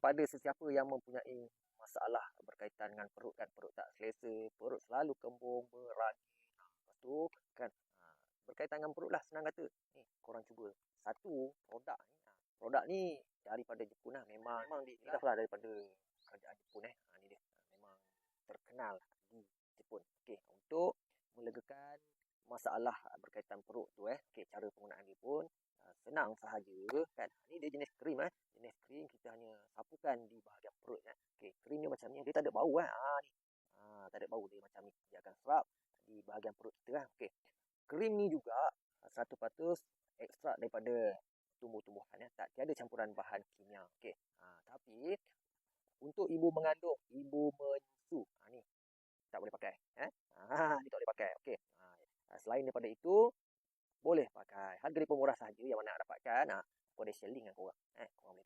kepada sesiapa yang mempunyai masalah berkaitan dengan perut kan. Perut tak selesa perut selalu kembung beragi ha, lepas tu kan ha, berkaitan dengan perut lah senang kata. Ni korang cuba satu produk ni ha, produk ni daripada Jepun lah. Memang memang di lah. daripada kerajaan Jepun eh. Ha, ni dia. Ha, memang terkenal di Jepun. Okey untuk melegakan masalah berkaitan perut tu eh. Okey cara penggunaan dia pun senang sahaja kan. Ni dia jenis krim eh. Jenis krim sapukan di bahagian perut eh Okey, krim macam ni. Dia tak ada bau kan. Ha, ni. Ha, tak ada bau dia macam ni. Dia akan serap di bahagian perut kita kan. Okey. Krim ni juga satu patus ekstrak daripada tumbuh-tumbuhan. Ya. Tak tiada campuran bahan kimia. Okey. Ha, tapi untuk ibu mengandung, ibu menyusu. Ha, ni. Tak boleh pakai. Eh? Ha, ni tak boleh pakai. Okey. Ha, selain daripada itu, boleh pakai. Harga dia pun murah sahaja yang mana nak dapatkan. Ha, aku ada link dengan korang. Eh, korang